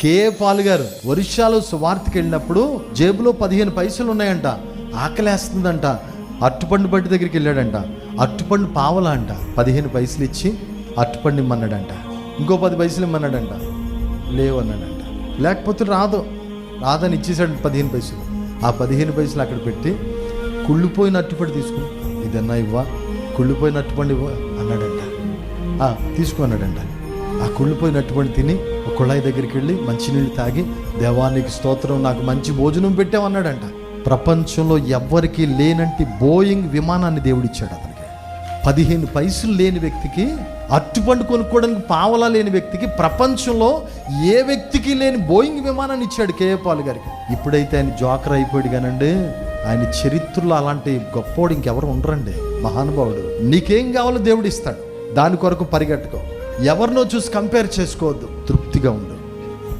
కే Paul గారు ఒరిస్సాలో సువార్తకి వెళ్ళినప్పుడు జేబులో పదిహేను పైసలు ఉన్నాయంట. ఆకలేస్తుందంట. అట్టుపండు బట్టి దగ్గరికి వెళ్ళాడంట. అట్టుపండు పావలా అంట. పదిహేను పైసలు ఇచ్చి అట్టుపండు ఇమ్మన్నాడంట. ఇంకో పది పైసలు ఇమ్మన్నాడంట. లేవు అన్నాడంట. లేకపోతే రాదు. రాదని ఇచ్చేసాడు పదిహేను పైసలు. ఆ పదిహేను పైసలు అక్కడ పెట్టి కుళ్ళిపోయిన అట్టుపండు తీసుకుని ఇదన్నా ఇవ్వా. కుళ్ళిపోయిన అట్టుపండు ఇవ్వ అన్నాడంట. తీసుకో అన్నాడంట. ఆ కుళ్ళిపోయినటువంటి తిని ఒక కుళాయి దగ్గరికి వెళ్ళి మంచినీళ్ళు తాగి దేవానికి స్తోత్రం నాకు మంచి భోజనం పెట్టామన్నాడంట ప్రపంచంలో ఎవ్వరికీ లేనంటి బోయింగ్ విమానాన్ని దేవుడిచ్చాడు అతనికి. పదిహేను పైసలు లేని వ్యక్తికి అట్టుపండు కొనుక్కోవడానికి పావలా లేని వ్యక్తికి ప్రపంచంలో ఏ వ్యక్తికి లేని బోయింగ్ విమానాన్ని ఇచ్చాడు కేఏపాల్ గారికి. ఇప్పుడైతే ఆయన జోకర్ అయిపోయాడు కానండి ఆయన చరిత్రలో అలాంటి గొప్పోడు ఇంకెవరు ఉండరండి. మహానుభావుడు. నీకేం కావాలో దేవుడు ఇస్తాడు దాని కొరకు పరిగెట్టుకో. ఎవరినో చూసి కంపేర్ చేసుకోవద్దు. తృప్తిగా ఉండు.